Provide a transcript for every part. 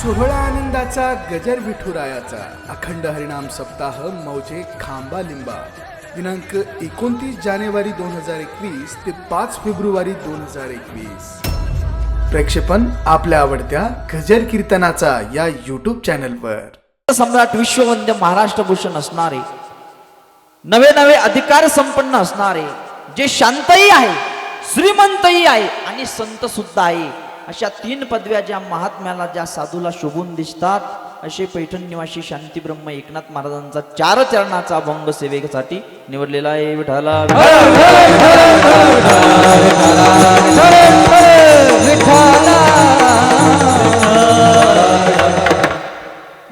सोहळा आनंदाचा गजर विठुरायाचा. अखंड हरिणाम सप्ताह मौजे खांबा लिंबा. दिनांक एकोणतीस जानेवारी दोन हजार एकवीस ते पाच फेब्रुवारी दोन हजार एकवीस. प्रेक्षेपण आपल्या आवडत्या गजर कीर्तनाचा या युट्यूब चॅनलवर सम्राट विश्ववंद्य महाराष्ट्र भूषण असणारे नवे नवे अधिकार संपन्न असणारे जे शांतही आहे श्रीमंतही आहे आणि संत सुद्धा आहे. अशा तीन पदव्या ज्या महात्म्याला ज्या साधूला शोभून दिसतात असे पैठण निवासी शांती ब्रह्म एकनाथ महाराजांचा चार चरणाचा अभंग सेवेसाठी निवडलेला आहे. विठाला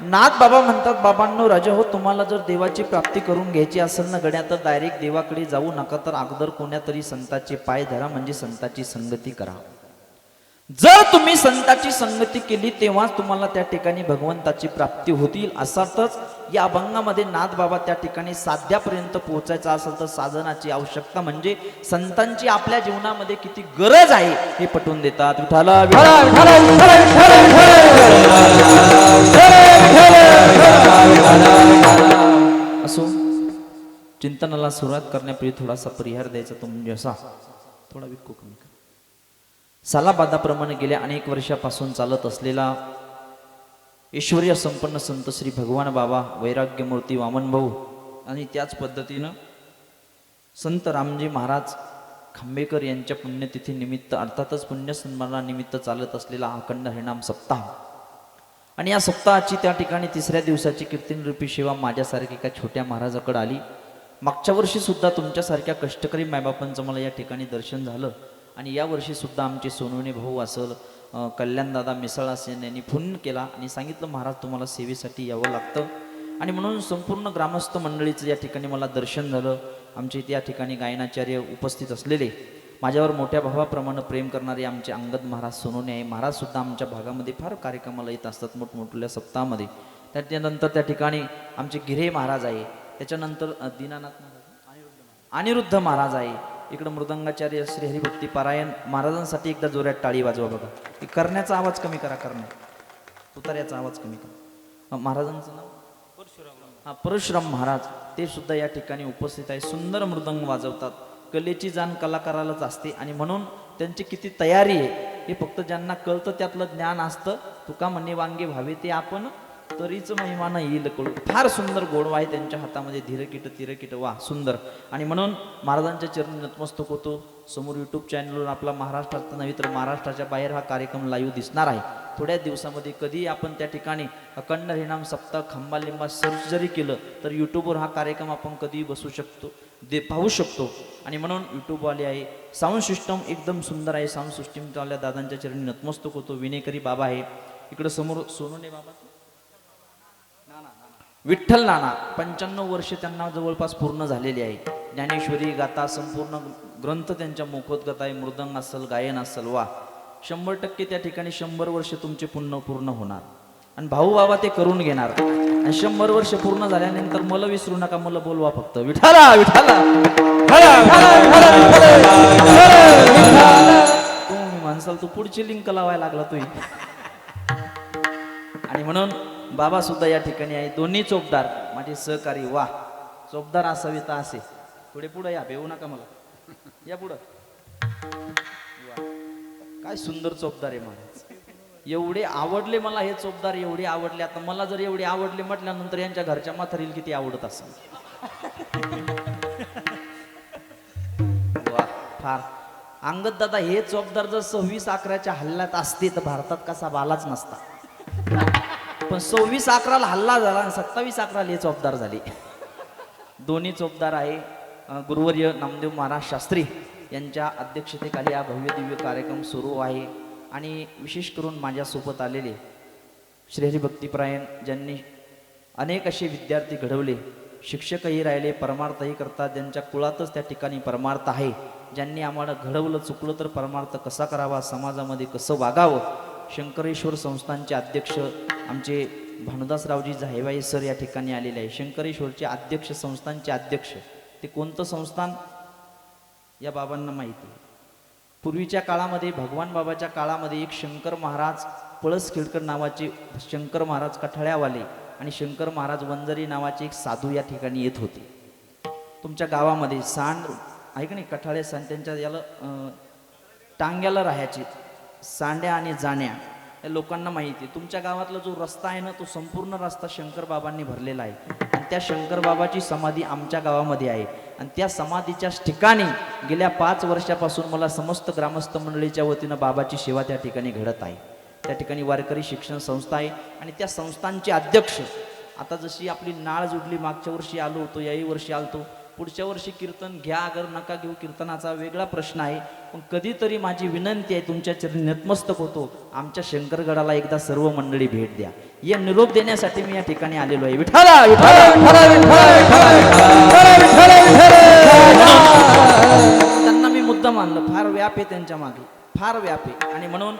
नाथ बाबा म्हणतात बाबांनो राजा हो तुम्हाला जर देवाची प्राप्ती करून घ्यायची असेल ना गड्या तर डायरेक्ट देवाकडे जाऊ नका तर अगोदर कोण्यातरी संताचे पाय धरा म्हणजे संताची संगती करा. जर तुम्ही संताची संगती केली तेव्हाच तुम्हाला त्या ठिकाणी भगवंताची प्राप्ती होतील. अर्थातच या अभंगामध्ये नाथ बाबा त्या ठिकाणी साध्यापर्यंत पोहोचायचा असेल तर साधनाची आवश्यकता म्हणजे संतांची आपल्या जीवनामध्ये किती गरज आहे हे पटवून देतात. विठाला असो चिंतनाला सुरुवात करण्यापूर्वी थोडासा परिहार द्यायचा तुम्ही म्हणजे असा. थोडा विकू कमी सालाबादाप्रमाणे गेल्या अनेक वर्षापासून चालत असलेला ऐश्वर्य संपन्न संत श्री भगवान बाबा वैराग्यमूर्ती वामन भाऊ आणि त्याच पद्धतीनं संत रामजी महाराज खांबेकर यांच्या पुण्यतिथीनिमित्त अर्थातच पुण्यसन्मानानिमित्त चालत असलेला अखंड हरिणाम सप्ताह. आणि या सप्ताहाची त्या ठिकाणी तिसऱ्या दिवसाची कीर्तनरूपी सेवा माझ्यासारखी एका छोट्या महाराजाकडे आली. मागच्या वर्षीसुद्धा तुमच्यासारख्या कष्टकरी मायबापांचं मला या ठिकाणी दर्शन झालं. आणि यावर्षीसुद्धा सुद्धा आमचे सोनवणे भाऊ असल कल्याणदादा मिसळ असेल यांनी फोन केला आणि सांगितलं महाराज तुम्हाला सेवेसाठी यावं लागतं. आणि म्हणून संपूर्ण ग्रामस्थ मंडळीचं या ठिकाणी मला दर्शन झालं. आमचे इथे या ठिकाणी गायनाचार्य उपस्थित असलेले माझ्यावर मोठ्या भावाप्रमाणे प्रेम करणारे आमचे अंगद महाराज सोनवणे आहे. महाराजसुद्धा आमच्या भागामध्ये फार कार्यक्रमाला येत असतात मोठमोठल्या सप्ताहामध्ये. त्याच्यानंतर त्या ठिकाणी आमचे गिरे महाराज आहे. त्याच्यानंतर दीनानाथ महाराज अनिरुद्ध महाराज आहे. इकडं मृदंगाचार्य श्री हरिभक्ती पारायण महाराजांसाठी एकदा जोरात टाळी वाजवा बघा. हे करण्याचा आवाज कमी करा करण्या तुतार्याचा आवाज कमी करा. महाराजांचं नाव? परशुराम हा परशुराम महाराज. ते सुद्धा या ठिकाणी उपस्थित आहे. सुंदर मृदंग वाजवतात. कलेची जाण कलाकारालाच असते आणि म्हणून त्यांची किती तयारी आहे हे फक्त ज्यांना कळतं त्यातलं ज्ञान असतं. तुका म्हणे वांगे व्हावे ते आपण तरीच महिमानं येईल कळू फार सुंदर गोडवा आहे त्यांच्या हातामध्ये धीरकीट तिरकीट वा सुंदर. आणि म्हणून महाराजांच्या चरणी नतमस्तक होतो. समोर युट्यूब चॅनलवर आपला महाराष्ट्रात नव्हे तर महाराष्ट्राच्या बाहेर हा कार्यक्रम लाईव्ह दिसणार आहे. थोड्या दिवसामध्ये कधी आपण त्या ठिकाणी अखंड हरिणाम सप्ताह खंबा लिंबा सर्च जरी केलं तर यूट्यूबवर हा कार्यक्रम आपण कधीही बसू शकतो दे पाहू शकतो. आणि म्हणून यूट्यूबवाले आहे साऊंड सिस्टम एकदम सुंदर आहे. साऊंड सिस्टमवाल्या दादांच्या चरणी नतमस्तक होतो. विनेकरी बाबा आहे. इकडं समोर सोनूने बाबा विठ्ठल नाना पंच्याण्णव वर्ष त्यांना जवळपास पूर्ण झालेली आहे ज्ञानेश्वरी गाथा संपूर्ण ग्रंथ त्यांच्या मोफत आहे. मृदंग असेल गायन असेल वा. शंभर टक्के त्या ठिकाणी शंभर वर्ष तुमचे पूर्ण पूर्ण होणार. आणि भाऊ बाबा ते करून घेणार. आणि शंभर वर्ष पूर्ण झाल्यानंतर मला विसरू नका मला बोलवा फक्त. विठाला विठाला तू माणसाला तू पुढची लिंक लावायला लागला तू आणि म्हणून बाबा सुद्धा या ठिकाणी आहे. दोन्ही चोपदार माझे सहकारी वा. चोपदार असावे तर असे. पुढे पुढे या भेऊ नका मला. या पुढं. काय सुंदर चोपदार आहे महाराज. एवढे आवडले मला हे चोपदार एवढे आवडले. आता मला जर एवढे आवडले म्हटल्यानंतर यांच्या घरच्या माथारील किती आवडत असेल. वा फार. अंगद दादा हे चोपदार जर सव्वीस अकराच्या हल्ल्यात असते तर भारतात कसा बालाच नसता. पण सव्वीस अकराला हल्ला झाला आणि सत्तावीस अकराला हे चोपदार झाले. दोन्ही चोपदार आहे. गुरुवर्य नामदेव महाराज शास्त्री यांच्या अध्यक्षतेखाली हा भव्य दिव्य कार्यक्रम सुरू आहे. आणि विशेष करून माझ्यासोबत आलेले श्रीहरी भक्तिपरायण ज्यांनी अनेक असे विद्यार्थी घडवले. शिक्षकही राहिले परमार्थही करतात. ज्यांच्या कुळातच त्या ठिकाणी परमार्थ आहे. ज्यांनी आम्हाला घडवलं चुकलं तर परमार्थ कसा करावा? समाजामध्ये कसं वागावं? शंकरेश्वर संस्थानचे अध्यक्ष आमचे भानुदासरावजी जाहेबाई सर या ठिकाणी आलेले आहे. शंकरेश्वरचे अध्यक्ष संस्थानचे अध्यक्ष ते कोणतं संस्थान? या बाबांना माहिती पूर्वीच्या काळामध्ये भगवान बाबाच्या काळामध्ये एक शंकर महाराज पळस खेडकर नावाचे शंकर महाराज कठाळ्यावाले आणि शंकर महाराज वंजरी नावाचे एक साधू या ठिकाणी येत होते. तुमच्या गावामध्ये सांड आहे का नाही? कठाळे सांड त्यांच्या याला टांग्याला राहायचे. सांड्या आणि जाण्या या लोकांना माहिती आहे. तुमच्या गावातला जो रस्ता आहे ना तो संपूर्ण रस्ता शंकरबाबांनी भरलेला आहे. आणि त्या शंकरबाबाची समाधी आमच्या गावामध्ये आहे. आणि त्या समाधीच्याच ठिकाणी गेल्या पाच वर्षापासून मला समस्त ग्रामस्थ मंडळीच्या वतीनं बाबाची सेवा त्या ठिकाणी घडत आहे. त्या ठिकाणी वारकरी शिक्षण संस्था आहे. आणि त्या संस्थांचे अध्यक्ष आता जशी आपली नाळ जुडली मागच्या वर्षी आलो होतो याही वर्षी आलतो. पुढच्या वर्षी कीर्तन घ्या अगर नका घेऊ कीर्तनाचा वेगळा प्रश्न आहे. पण कधीतरी माझी विनंती आहे तुमच्या चरणी नतमस्तक होतो. आमच्या शंकरगडाला एकदा सर्व मंडळी भेट द्या. या निरोप देण्यासाठी मी या ठिकाणी आलेलो आहे. विठाला विठाला त्यांना मी मुद्दा मानलं. फार व्याप आहे त्यांच्या मागे. फार व्याप आहे. आणि म्हणून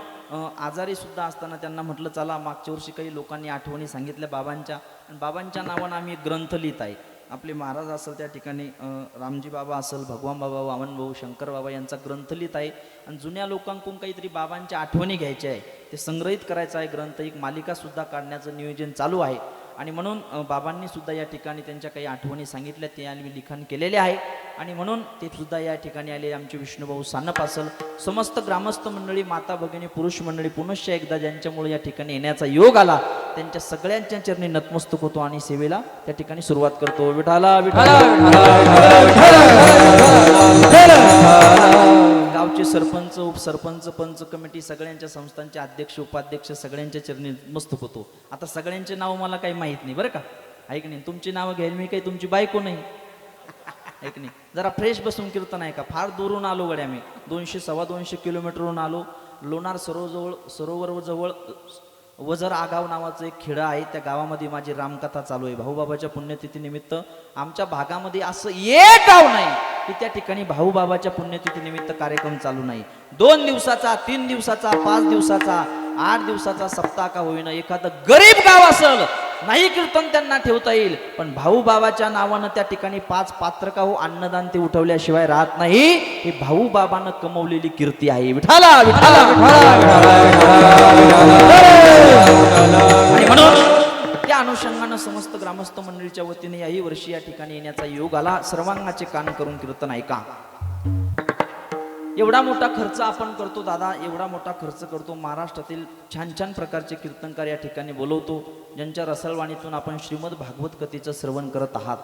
आजारी सुद्धा असताना त्यांना म्हटलं चला मागच्या वर्षी काही लोकांनी आठवणी सांगितल्या बाबांच्या. आणि बाबांच्या नावानं आम्ही ग्रंथ लिहित आहे. आपले महाराज असेल त्या ठिकाणी रामजी बाबा असेल भगवान बाबा वामन भाऊ शंकर बाबा यांचा ग्रंथ लिहित आहे. आणि जुन्या लोकांकडून काहीतरी बाबांच्या आठवणी घ्यायच्या आहे. ते संग्रहित करायचं आहे ग्रंथ. एक मालिका सुद्धा काढण्याचं नियोजन चालू आहे. आणि म्हणून बाबांनी सुद्धा या ठिकाणी त्यांच्या काही आठवणी सांगितल्या ते आणि मी लिखाण केलेले आहे आणि म्हणून ते सुद्धा या ठिकाणी आले आमचे विष्णूभाऊ सानप असल समस्त ग्रामस्थ मंडळी माता भगिनी पुरुष मंडळी पुनश्च एकदा ज्यांच्यामुळे या ठिकाणी येण्याचा योग आला त्यांच्या सगळ्यांच्या चरणी नतमस्तक होतो आणि सेवेला त्या ठिकाणी सुरुवात करतो विठाला विठाला गावचे सरपंच उपसरपंच पंच कमिटी सगळ्यांच्या संस्थांचे अध्यक्ष उपाध्यक्ष सगळ्यांच्या चरणी मस्तक होतो. आता सगळ्यांचे नाव मला काही माहीत नाही बरं का? ऐक नाही तुमची नावं घ्यायला मी काही तुमची बायको नाही. ऐक नाही जरा फ्रेश बसून कीर्तन आहे का फार दूरून आलो गड्या मी. दोनशे सव्वा दोनशे किलोमीटरहून आलो. लोणार सरोजवळ सरोवर जवळ वजर आगाव नावाचं एक खेडं आहे त्या गावामध्ये माझी रामकथा चालू आहे. भाऊबाबाच्या पुण्यतिथीनिमित्त आमच्या भागामध्ये असं एक गाव नाही की त्या ठिकाणी भाऊबाबाच्या पुण्यतिथीनिमित्त कार्यक्रम चालू नाही. दोन दिवसाचा तीन दिवसाचा पाच दिवसाचा आठ दिवसाचा सप्ताह का होईना एखादं गरीब गाव असल नाही कीर्तन त्यांना ठेवता येईल पण भाऊ बाबाच्या नावानं त्या ठिकाणी पाच पात्र का हो अन्नदान ते उठवल्याशिवाय राहत नाही. हे भाऊ बाबानं कमवलेली कीर्ती आहे. विठाला विठाला आणि म्हणून त्या अनुषंगानं समस्त ग्रामस्थ मंडळीच्या वतीने याही वर्षी या ठिकाणी येण्याचा योग आला. सर्वांगाचे कान करून कीर्तन ऐका. एवढा मोठा खर्च आपण करतो दादा एवढा मोठा खर्च करतो. महाराष्ट्रातील छान छान प्रकारचे कीर्तनकार या ठिकाणी बोलवतो ज्यांच्या रसलवाणीतून आपण श्रीमद भागवत कथेचं श्रवण करत आहात.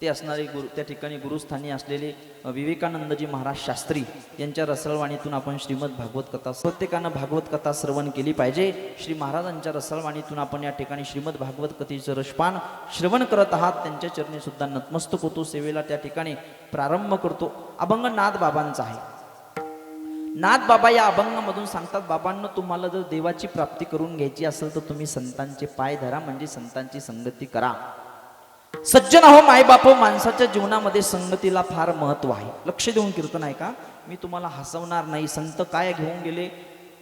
ते असणारे गुरु त्या ठिकाणी गुरुस्थानी असलेले विवेकानंदजी महाराज शास्त्री यांच्या रसलवाणीतून आपण श्रीमद भागवत कथा प्रत्येकानं भागवत कथा श्रवण केली पाहिजे. श्री महाराजांच्या रसलवाणीतून आपण या ठिकाणी श्रीमद भागवत कथेचं रसपान श्रवण करत आहात. त्यांच्या चरणी सुद्धा नतमस्तक होतो. सेवेला त्या ठिकाणी प्रारंभ करतो. अभंग नाद बाबांचा आहे. नाथ बाबा या अभंगामधून सांगतात बाबांना तुम्हाला जर देवाची प्राप्ती करून घ्यायची असेल तर तुम्ही संतांचे पाय धरा म्हणजे संतांची संगती करा. सज्जन हो मायबाप हो माणसाच्या जीवनामध्ये संगतीला फार महत्त्व आहे. लक्ष देऊन कीर्तन आहे का मी तुम्हाला हसवणार नाही. संत काय घेऊन गेले?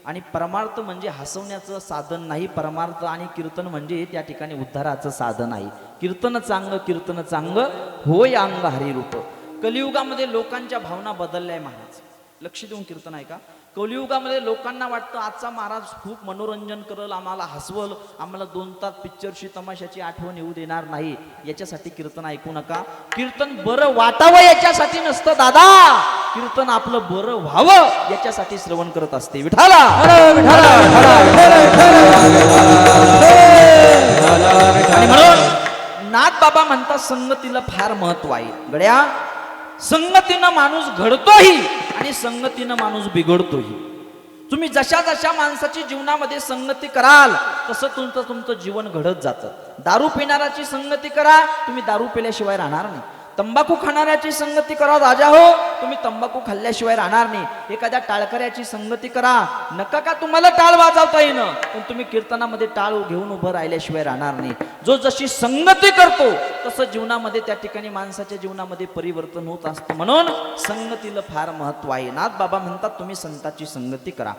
आणि परमार्थ म्हणजे हसवण्याचं साधन नाही. परमार्थ आणि कीर्तन म्हणजे त्या ठिकाणी उद्धाराचं साधन आहे. कीर्तन चांग कीर्तन चांग होय अंग हरिरूप. कलियुगामध्ये लोकांच्या भावना बदलल्या आहे महाराज. लक्ष देऊन कीर्तन आहे का? कलियुगामध्ये लोकांना वाटतं आजचा महाराज खूप मनोरंजन करल आम्हाला हसवल आम्हाला दोन तास पिक्चरची तमाशाची आठवण येऊ देणार नाही. याच्यासाठी कीर्तन ऐकू नका. कीर्तन बरं वाटावं याच्यासाठी नसतं दादा. कीर्तन आपलं बरं व्हावं याच्यासाठी श्रवण करत असते. विठाला म्हणून नाथ बाबा म्हणतात संगतीला फार महत्त्व आहे. गड्या संगतीनं माणूस घडतोही आणि संगतीनं माणूस बिघडतोही. तुम्ही जशा जशा माणसाची जीवनामध्ये संगती कराल तसं तुमचं तुमचं जीवन घडत जातं. दारू पिणाऱ्याची संगती करा तुम्ही दारू पिल्याशिवाय राहणार नाही. तंबाखू खाणाऱ्याची संगती करा राजा हो. तुम्ही तंबाखू खाल्ल्याशिवाय राहणार नाही. एखाद्या टाळकऱ्याची संगती करा. नका का तुम्हाला टाळ वाजवता येणं पण तुम्ही कीर्तनामध्ये टाळ घेऊन उभं राहिल्याशिवाय राहणार नाही. जो जशी संगती करतो तसं जीवनामध्ये त्या ठिकाणी माणसाच्या जीवनामध्ये परिवर्तन होत असतं. म्हणून संगतीला फार महत्त्व आहे. नाथ बाबा म्हणतात तुम्ही संताची संगती करा.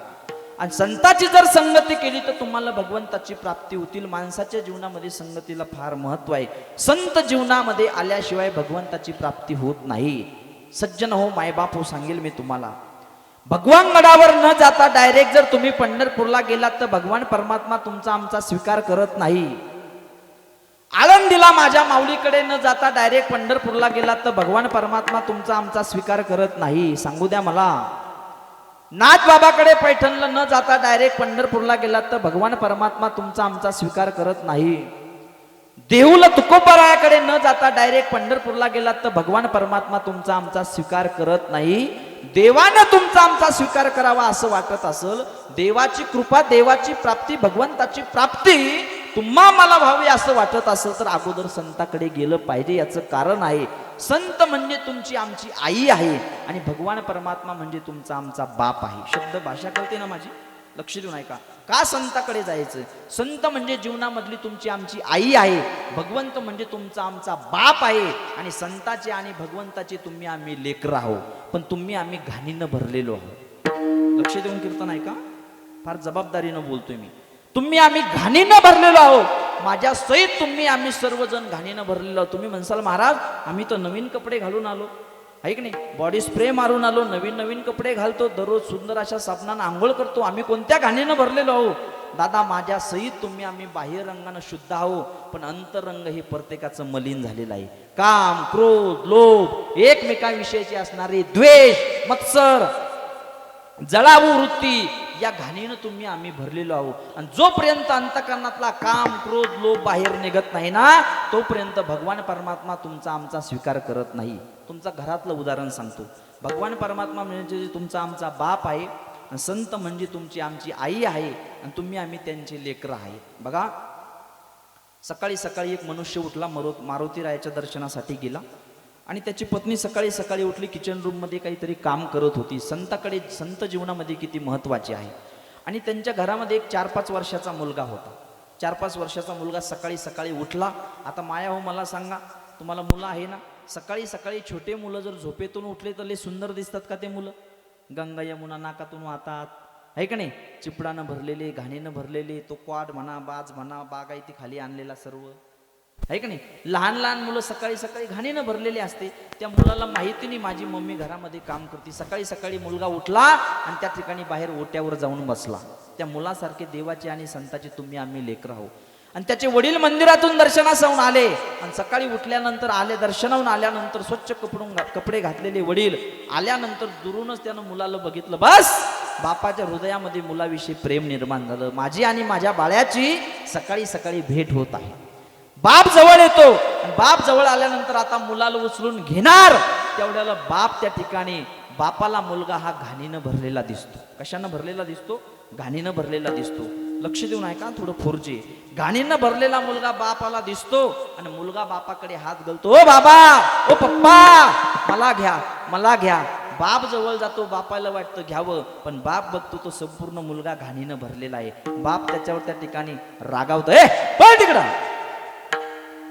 आणि संताची जर संगती केली तर तुम्हाला भगवंताची प्राप्ती होतील. माणसाच्या जीवनामध्ये संगतीला फार महत्त्व आहे. संत जीवनामध्ये आल्याशिवाय भगवंताची प्राप्ती होत नाही. सज्जन हो मायबाप हो सांगेल मी तुम्हाला. भगवान गडावर न जाता डायरेक्ट जर तुम्ही पंढरपूरला गेलात तर भगवान परमात्मा तुमचा आमचा स्वीकार करत नाही. आळंदीला माझ्या माऊलीकडे न जाता डायरेक्ट पंढरपूरला गेलात तर भगवान परमात्मा तुमचा आमचा स्वीकार करत नाही. सांगू द्या मला. नाथ बाबाकडे पैठणला न जाता डायरेक्ट पंढरपूरला गेलात तर भगवान परमात्मा तुमचा आमचा स्वीकार करत नाही. देहूला तुकोबरायाकडे न जाता डायरेक्ट पंढरपूरला गेलात तर भगवान परमात्मा तुमचा आमचा स्वीकार करत नाही. देवानं तुमचा आमचा स्वीकार करावा असं वाटत असेल. देवाची कृपा देवाची प्राप्ती भगवंताची प्राप्ती तुम्हा मला व्हावी असं वाटत असेल तर अगोदर संताकडे गेलं पाहिजे याचं कारण आहे संत म्हणजे तुमची आमची आई आहे आणि भगवान परमात्मा म्हणजे तुमचा आमचा बाप आहे. शब्द भाषा कळते ना माझी? लक्ष देऊन ऐका. का संताकडे जायचं? संत म्हणजे जीवनामधली तुमची आमची आई आहे भगवंत म्हणजे तुमचा आमचा बाप आहे आणि संताचे आणि भगवंताचे तुम्ही आम्ही लेकर आहोत. पण तुम्ही आम्ही घाणीनं भरलेलो आहोत. लक्ष देऊन कीर्तन ऐका. फार जबाबदारीनं बोलतोय मी. तुम्ही आम्ही घाणीनं भरलेलो आहोत. माझ्या सहित तुम्ही आम्ही सर्वजण घाणीनं भरलेलो आहोत. तुम्ही म्हणसाल महाराज आम्ही तर नवीन कपडे घालून आलो. ऐक नाही बॉडी स्प्रे मारून आलो नवीन नवीन कपडे घालतो दररोज सुंदर अशा साबणानं आंघोळ करतो आम्ही कोणत्या घाणीनं भरलेलो आहोत? दादा माझ्या सहित तुम्ही आम्ही बाह्य रंगानं शुद्ध आहोत पण अंतरंग हे प्रत्येकाचं मलिन झालेलं आहे. काम क्रोध लोभ एकमेकांविषयीचे असणारे द्वेष मत्सर जळावू वृत्ती या घाणीनं तुम्ही आम्ही भरलेलो आहोत. आणि जोपर्यंत अंतकरणातला काम क्रोध लोभ बाहेर निघत नाही ना तोपर्यंत भगवान परमात्मा तुमचा आमचा स्वीकार करत नाही. तुमचा घरातलं उदाहरण सांगतो. भगवान परमात्मा म्हणजे तुमचा आमचा बाप आहे संत म्हणजे तुमची आमची आई आहे आणि तुम्ही आम्ही त्यांचे लेकरं आहे. बघा सकाळी सकाळी एक मनुष्य उठला मरो मारुती रायाच्या दर्शनासाठी गेला. आणि त्याची पत्नी सकाळी सकाळी उठली किचन रूममध्ये काहीतरी काम करत होती. संताकडे संत जीवनामध्ये किती महत्त्वाची आहे. आणि त्यांच्या घरामध्ये एक चार पाच वर्षाचा मुलगा होता. चार पाच वर्षाचा मुलगा सकाळी सकाळी उठला. आता माया हो मला सांगा तुम्हाला मुलं आहे ना? सकाळी सकाळी छोटे मुलं जर झोपेतून उठले तर लय सुंदर दिसतात का ते मुलं? गंगा यमुना नाकातून वाहतात. आहे का नाही? चिपडानं भरलेले घाणीनं भरलेले तो क्वाड म्हणा बाज म्हणा बागायती खाली आणलेला सर्व. आहे का नाही? लहान लहान मुलं सकाळी सकाळी घाणीनं भरलेली असते. त्या मुलाला माहिती नाही माझी मम्मी घरामध्ये काम करते. सकाळी सकाळी मुलगा उठला आणि त्या ठिकाणी बाहेर ओट्यावर जाऊन बसला. त्या मुलासारखे देवाचे आणि संताचे तुम्ही आम्ही लेकर आहोत. आणि त्याचे वडील मंदिरातून दर्शनास जाऊन आले. आणि सकाळी उठल्यानंतर आले दर्शनाहून आल्यानंतर स्वच्छ कपडून कपडे घातलेले वडील. आल्यानंतर दुरूनच त्यानं मुलाला बघितलं बस बापाच्या हृदयामध्ये मुलाविषयी प्रेम निर्माण झालं. माझी आणि माझ्या बाळ्याची सकाळी सकाळी भेट होत आहे. बाप जवळ येतो. बाप जवळ आल्यानंतर आता मुलाला उचलून घेणार. तेवढ्याला बाप त्या ठिकाणी बापाला मुलगा हा घाणीनं भरलेला दिसतो. कशानं भरलेला दिसतो? घाणीनं भरलेला दिसतो. लक्ष देऊन ऐका थोडं फोरजी घाणीनं भरलेला मुलगा बापाला दिसतो आणि मुलगा बापाकडे हात घालतो ओ बाबा ओ पप्पा मला घ्या मला घ्या. बाप जवळ जातो बापाला वाटतं घ्यावं. पण बाप बघतो तो संपूर्ण मुलगा घाणीनं भरलेला आहे. बाप त्याच्यावर त्या ठिकाणी रागावतो ए पळ तिकडं.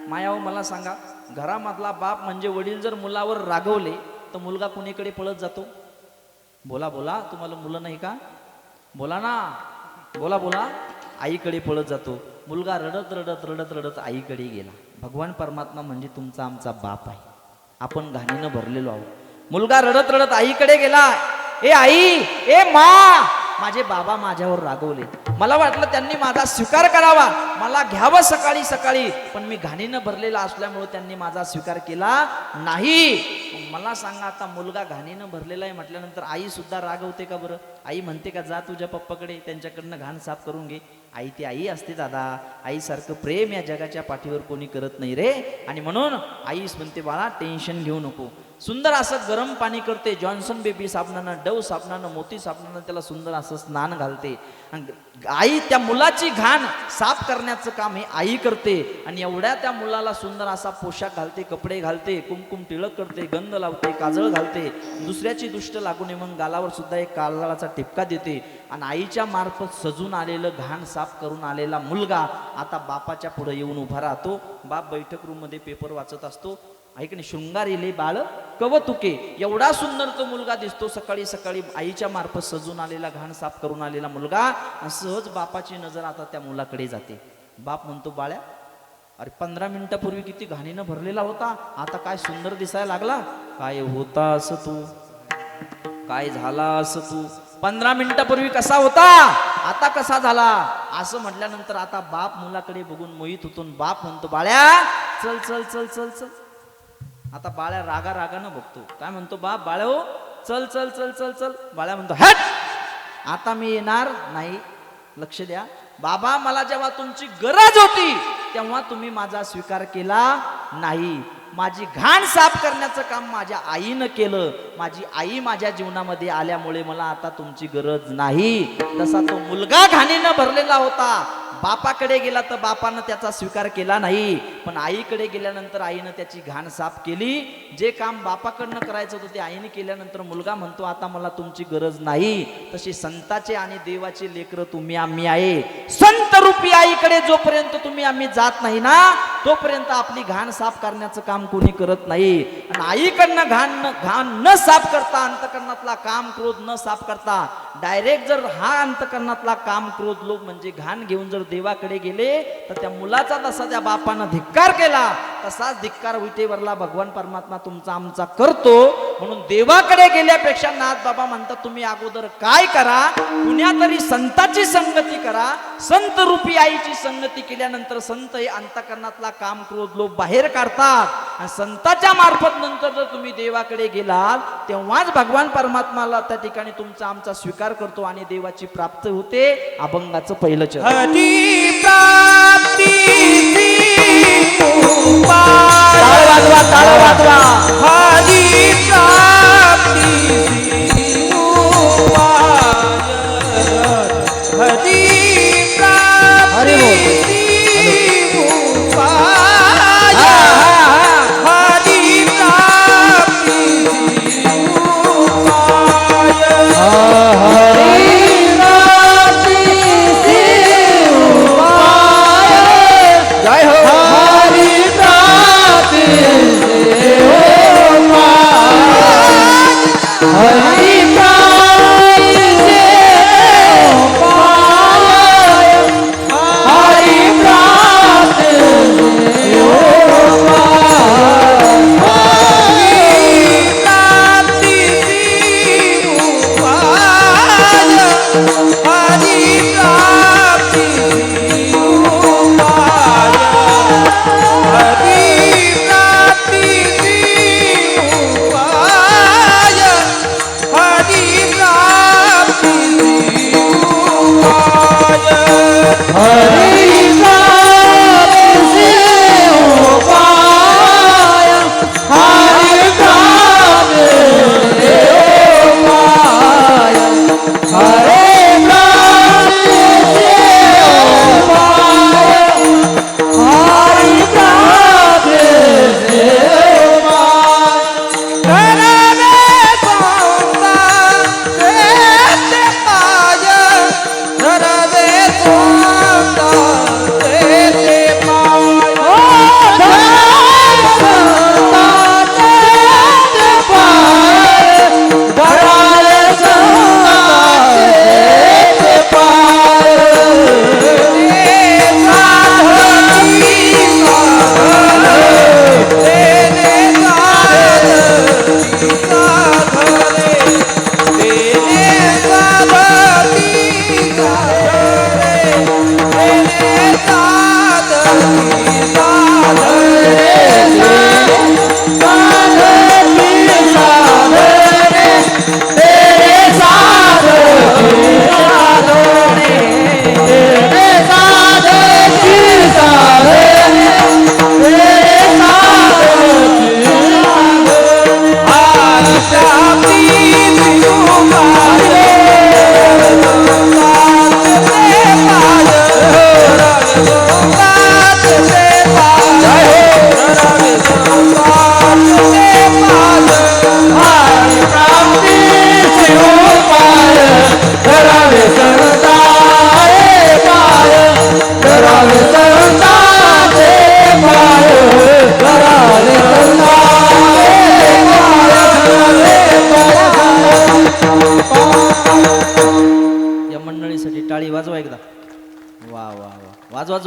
मायाव मला सांगा घरामधला बाप म्हणजे वडील जर मुलावर रागवले तर मुलगा कुणीकडे पळत जातो? बोला बोला तुम्हाला मुलं नाही का? बोला ना बोला बोला आईकडे पळत जातो. मुलगा रडत रडत रडत रडत आईकडे गेला. भगवान परमात्मा म्हणजे तुमचा आमचा बाप आहे. आपण घाणीनं भरलेलो आहोत. मुलगा रडत रडत आईकडे गेला. ए आई ए मा माझे बाबा माझ्यावर रागवले. मला वाटलं त्यांनी माझा स्वीकार करावा. मला घ्यावं सकाळी सकाळी. पण मी घाणीनं भरलेला असल्यामुळे त्यांनी माझा स्वीकार केला नाही. मला सांगा आता मुलगा घाणीनं भरलेला आहे म्हटल्यानंतर आई सुद्धा रागवते का बरं? आई म्हणते का जा तुझ्या पप्पाकडे त्यांच्याकडनं घाण साफ करून घे. आई ती आई असते दादा. आईसारखं प्रेम या जगाच्या पाठीवर कोणी करत नाही रे. आणि म्हणून आईस म्हणते बाळा टेन्शन घेऊ नको. सुंदर असं गरम पाणी करते. जॉन्सन बेबी साबणानं डव साबणानं मोती साबणानं त्याला सुंदर असं स्नान घालते. आई त्या मुलाची घाण साफ करण्याचं काम हे आई करते. आणि एवढ्या त्या मुलाला सुंदर असा पोशाख घालते कपडे घालते कुमकुम टिळक करते गंध लावते काजळ घालते. दुसऱ्याची दुष्ट लागू नये म्हणून गालावर सुद्धा एक काजळाचा टिपका देते. आणि आईच्या मार्फत सजून आलेलं घाण साफ करून आलेला मुलगा आता बापाच्या पुढे येऊन उभा राहतो. बाप बैठक रूममध्ये पेपर वाचत असतो. ऐक शृंगारिले शृंगारीले बाळ कवतुके. एवढा सुंदर तो मुलगा दिसतो. सकाळी सकाळी आईच्या मार्फत सजून आलेला घाण साफ करून आलेला मुलगा आणि सहज बापाची नजर आता त्या मुलाकडे जाते. बाप म्हणतो बाळ्या अरे पंधरा मिनिटापूर्वी किती घाणीनं भरलेला होता. आता काय सुंदर दिसायला लागला. काय होता असं तू? काय झाला असं तू? पंधरा मिनिटापूर्वी कसा होता? आता कसा झाला? असं म्हटल्यानंतर आता बाप मुलाकडे बघून मोहित होतून बाप म्हणतो बाळ्या चल चल चल चल चल. आता बाळ्या रागा रागानं बघतो. काय म्हणतो बा बाळ्या हो चल चल चल चल चल. बाळ्या म्हणतो हट! आता मी येणार नाही. लक्ष द्या. बाबा मला जेव्हा तुमची गरज होती तेव्हा तुम्ही माझा स्वीकार केला नाही. माझी घाण साफ करण्याचं काम माझ्या आईनं केलं. माझी आई माझ्या जीवनामध्ये आल्यामुळे मला आता तुमची गरज नाही. तसा तो मुलगा घाणीनं भरलेला होता. बापाकडे गेला तर बापानं त्याचा स्वीकार केला नाही. पण आईकडे गेल्यानंतर आईनं त्याची घाण साफ केली. जे काम बापाकडनं करायचं होतं ते आईने केल्यानंतर मुलगा म्हणतो आता मला तुमची गरज नाही. तशी संताचे आणि देवाचे लेकर तुम्ही आम्ही आहे. संत रूपी आईकडे जोपर्यंत तुम्ही आम्ही जात नाही ना तोपर्यंत आपली घाण साफ करण्याचं काम कोणी करत नाही. आणि आईकडनं घाण घाण न साफ करता अंतकरणातला काम क्रोध न साफ करता डायरेक्ट जर हा अंतकरणातला काम क्रोध लोक म्हणजे घाण घेऊन जर देवाकडे गेले तर त्या मुलाचा तसा त्या बापानं धिक्कार केला तसाच धिक्कार विटेवरला भगवान परमात्मा तुमचा आमचा करतो. म्हणून देवाकडे गेल्यापेक्षा नाथ बाबा म्हणतात तुम्ही अगोदर काय करा? कुण्यातरी संताची संगती करा. संत रूपी आईची संगती केल्यानंतर संत हे अंतकरणातला काम क्रोध लोक बाहेर काढतात. आणि संताच्या मार्फत नंतर जर तुम्ही देवाकडे गेलात तेव्हाच भगवान परमात्माला त्या ठिकाणी तुमचा आमचा स्वीकार करतो आणि देवाची प्राप्त होते. अभंगाचं पहिलं वाजवा ताळ वाजवा. हरी प्राप्ती.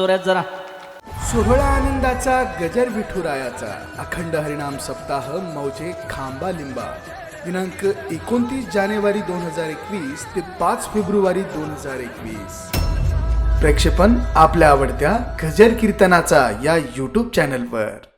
जोरात जरा. सोहळा आनंदाचा गजर विठुरायाचा अखंड हरिणाम सप्ताह मौजे खांबा लिंबा. दिनांक एकोणतीस जानेवारी दोन हजार एकवीस ते पाच फेब्रुवारी दोन हजार एकवीस. प्रेक्षेपण आपल्या आवडत्या गजर कीर्तनाचा या यूट्यूब चॅनलवर